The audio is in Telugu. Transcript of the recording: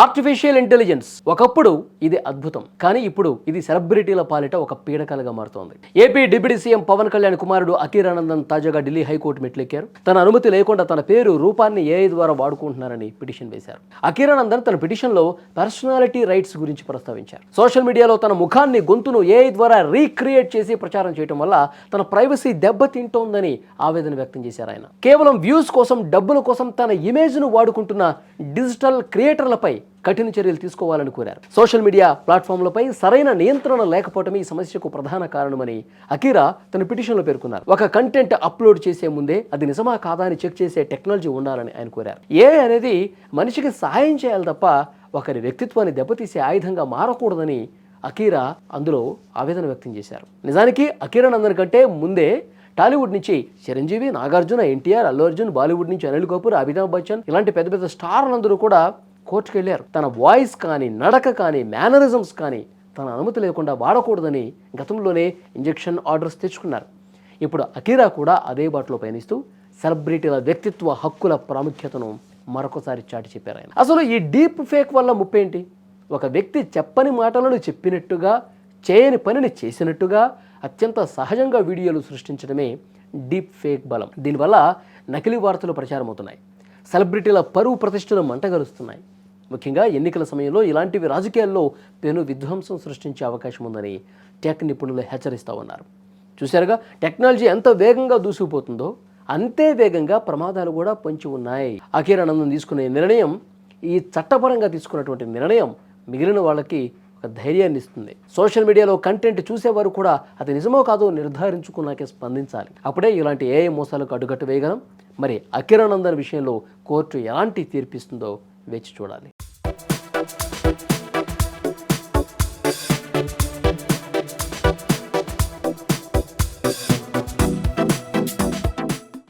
ఆర్టిఫిషియల్ ఇంటెలిజెన్స్ ఒకప్పుడు ఇది అద్భుతం. కానీ ఇప్పుడు ఇది సెలబ్రిటీల పాలిట ఒక పీడకలుగా మారుతోంది. AP deputy CM Pawan Kalyan కుమారుడు అకీరానందన్ తాజాగా ఢిల్లీ హైకోర్టు మెట్లెక్కారు. తన అనుమతి లేకుండా తన పేరు రూపాన్ని ఏఐ ద్వారా వాడుకుంటున్నారని పిటిషన్ వేశారు. అకీరానందన్ తన పిటిషన్లో పర్సనాలిటీ రైట్స్ గురించి ప్రస్తావించారు. సోషల్ మీడియాలో తన ముఖాన్ని గొంతును ఏఐ ద్వారా రీక్రియేట్ చేసి ప్రచారం చేయడం వల్ల తన ప్రైవసీ దెబ్బతింటోందని ఆవేదన వ్యక్తం చేశారు ఆయన. కేవలం వ్యూస్ కోసం డబ్బుల కోసం తన ఇమేజ్ను వాడుకుంటున్న డిజిటల్ క్రియేటర్లపై కఠిన చర్యలు తీసుకోవాలని కోరారు. సోషల్ మీడియా ప్లాట్ఫామ్లపై సరైన నియంత్రణ లేకపోవటమే ఈ సమస్యకు ప్రధాన కారణమని అకీరా తన పిటిషన్లో పేర్కొన్నారు. ఒక కంటెంట్ అప్లోడ్ చేసే ముందే అది నిజమా కాదా అని చెక్ చేసే టెక్నాలజీ ఉండాలని ఆయన కోరారు. ఏ అనేది మనిషికి సహాయం చేయాలి తప్ప ఒకరి వ్యక్తిత్వాన్ని దెబ్బతీసే ఆయుధంగా మారకూడదని అకీరా అందులో ఆవేదన వ్యక్తం చేశారు. నిజానికి అకీరా నందన్ కంటే ముందే టాలీవుడ్ నుంచి చిరంజీవి నాగార్జున ఎన్టీఆర్ అల్లు అర్జున్ బాలీవుడ్ నుంచి అనిల్ కపూర్ అమితాబ్ బచ్చన్ ఇలాంటి పెద్ద పెద్ద స్టార్లందరూ కూడా కోర్టుకు వెళ్ళారు. తన వాయిస్ కానీ నడక కానీ మేనరిజమ్స్ కానీ తన అనుమతి లేకుండా వాడకూడదని గతంలోనే ఇంజెక్షన్ ఆర్డర్స్ తెచ్చుకున్నారు. ఇప్పుడు అకీరా కూడా అదే బాటలో పయనిస్తూ సెలబ్రిటీల వ్యక్తిత్వ హక్కుల ప్రాముఖ్యతను మరొకసారి చాటి చెప్పారు ఆయన. అసలు ఈ డీప్ ఫేక్ వల్ల ముప్పేంటి? ఒక వ్యక్తి చెప్పని మాటలను చెప్పినట్టుగా చేయని పనిని చేసినట్టుగా అత్యంత సహజంగా వీడియోలు సృష్టించడమే డీప్ ఫేక్ బలం. దీనివల్ల నకిలీ వార్తలు ప్రచారమవుతున్నాయి. సెలబ్రిటీల పరువు ప్రతిష్టలు మంటగలుస్తున్నాయి ముఖ్యంగా ఎన్నికల సమయంలో ఇలాంటివి రాజకీయాల్లో పెను విధ్వంసం సృష్టించే అవకాశం ఉందని టెక్ నిపుణులు హెచ్చరిస్తూ ఉన్నారు. చూశారుగా టెక్నాలజీ ఎంత వేగంగా దూసుకుపోతుందో అంతే వేగంగా ప్రమాదాలు కూడా పొంచి ఉన్నాయి. అఖీరానందం తీసుకునే నిర్ణయం ఈ చట్టపరంగా తీసుకున్నటువంటి నిర్ణయం మిగిలిన వాళ్ళకి ఒక ధైర్యాన్ని ఇస్తుంది. సోషల్ మీడియాలో కంటెంట్ చూసేవారు కూడా అది నిజమో కాదో నిర్ధారించుకున్నాకే స్పందించాలి. అప్పుడే ఇలాంటి ఏ మోసాలకు అడ్డుకట్టు వేయగలం. మరి అఖిరానందన్ విషయంలో కోర్టు ఎలాంటి తీర్పిస్తుందో వేచి చూడాలి.